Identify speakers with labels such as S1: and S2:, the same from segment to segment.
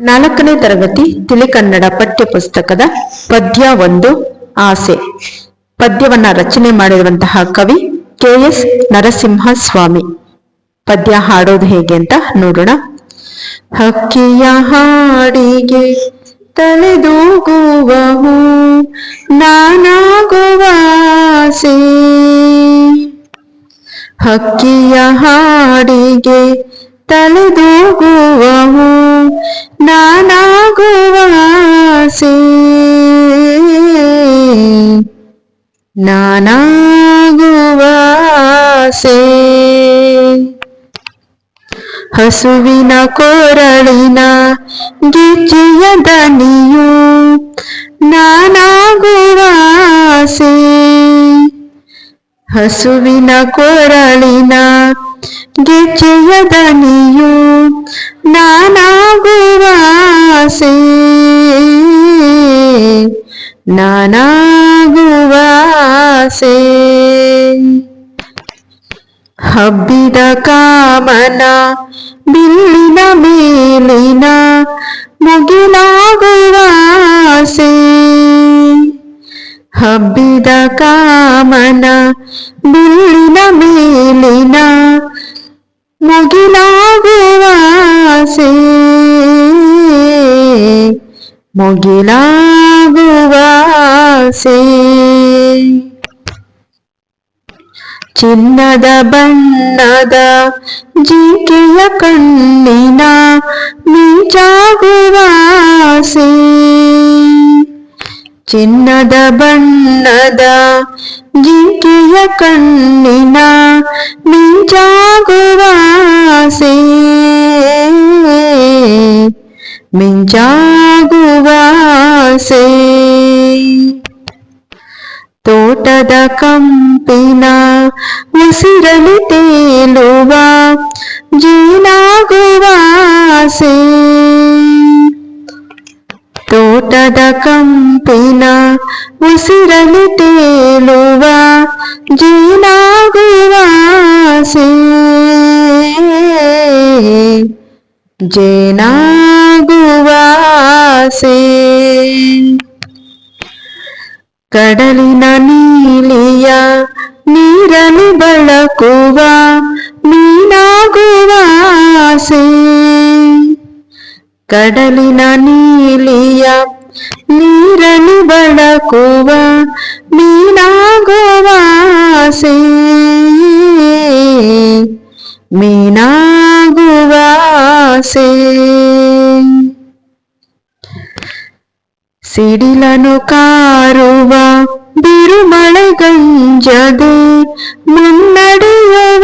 S1: ನಾಲ್ಕನೇ ತರಗತಿ ತಿಳಿಕನ್ನಡ ಪಠ್ಯಪುಸ್ತಕದ ಪದ್ಯ ಒಂದು, ಆಸೆ. ಪದ್ಯವನ್ನ ರಚನೆ ಮಾಡಿರುವಂತಹ ಕವಿ ಕೆ ಎಸ್ ನರಸಿಂಹ ಸ್ವಾಮಿ ಪದ್ಯ ಹಾಡೋದು ಹೇಗೆ ಅಂತ ನೋಡೋಣ. ಹಕ್ಕಿಯ ಹಾಡಿಗೆ ತಲೆದೂಗುವವು, ನಾನಾಗುವ ಹಕ್ಕಿಯ ಹಾಡಿಗೆ ತಲೆದೂಗುವವು ನಾನಾಗುವ ಆಸೆ ಹಸುವಿನ ಕೊರಳಿನ ಗಿಜ್ಜಿಯ ದನಿಯು ನಾನಾಗುವ ಆಸೆ ಹಸುವಿನ ಕೊರಳಿನ ಗಿಜ್ಜಿಯ ದನಿಯು ನಾನಾಗುವ ಹಬ್ಬಿದ ಕಾಮನ ಬಿಲ್ಲಿನ ಮೇಲಿನ ಮುಗಿಲಾಗುವ ಆಸೆ ಹಬ್ಬಿದ ಕಾಮನ ಬಿಲ್ಲಿನ ಮೇಲಿನ ಮುಗಿಲಾಗುವ ಆಸೆ ಚಿನ್ನದ ಬಣ್ಣದ ಜಿಂಕೆಯ ಕಣ್ಣಿನ ಮಿಂಚಾಗುವ ಆಸೆ ಚಿನ್ನದ ಬಣ್ಣದ ಜಿಂಕೆಯ ಕಣ್ಣಿನ ಮಿಂಚಾಗುವ ಆಸೆ ಮಿಂಚಾಗುವ ಆಸೆ ತೋಟದ ಕಂಪಿನ ಉಸಿರಲಿ ತೇಲುವ ಜೀನಾಗುವ ಆಸೆ ತೋಟದ ಕಂಪಿನ ಉಸಿರಲಿ ತೇಲುವ ಜೀನಾಗುವ ಆಸೆ ಜೇನಾಗುವ ಆಸೆ ಕಡಲಿನ ನೀಲಿಯ ಕಡಲಿನ ನೀಲಿಯ ನೀರಲಿ ಬಳಕುವ ಮೀನಾಗುವ ಆಸೆ ಮೀನಾಗುವ ಆಸೆ ಸಿಡಿಲನು ಕಾರುವ ಬಿರುಮಳೆಗಂಜದೆ ಮುನ್ನಡೆಯುವ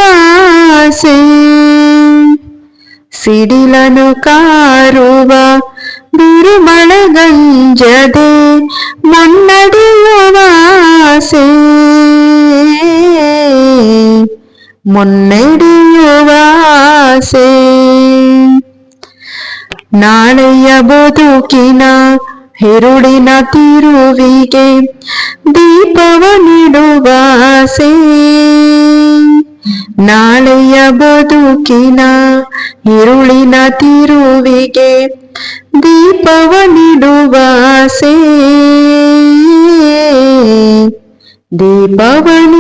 S1: ಸಿಡಿಲನು ಕಾರುವ ಬಿರುಮಳೆಗಂಜದೆ ಮುನ್ನಡೆಯುವ ಆಸೆ ಮುನ್ನಡೆಯುವ ಆಸೆ ನಾಳೆಯ ಬದುಕಿನ ಹೆರುಳಿನ ತಿರುವಿಗೆ ದೀಪವ ನೀಡುವ ಆಸೆ ನಾಳೆಯ ಬದುಕಿನ ಇರುಳಿನ ತಿರುವಿಗೆ ದೀಪವನಿಡುವಾಸೆ ದೀಪವನಿ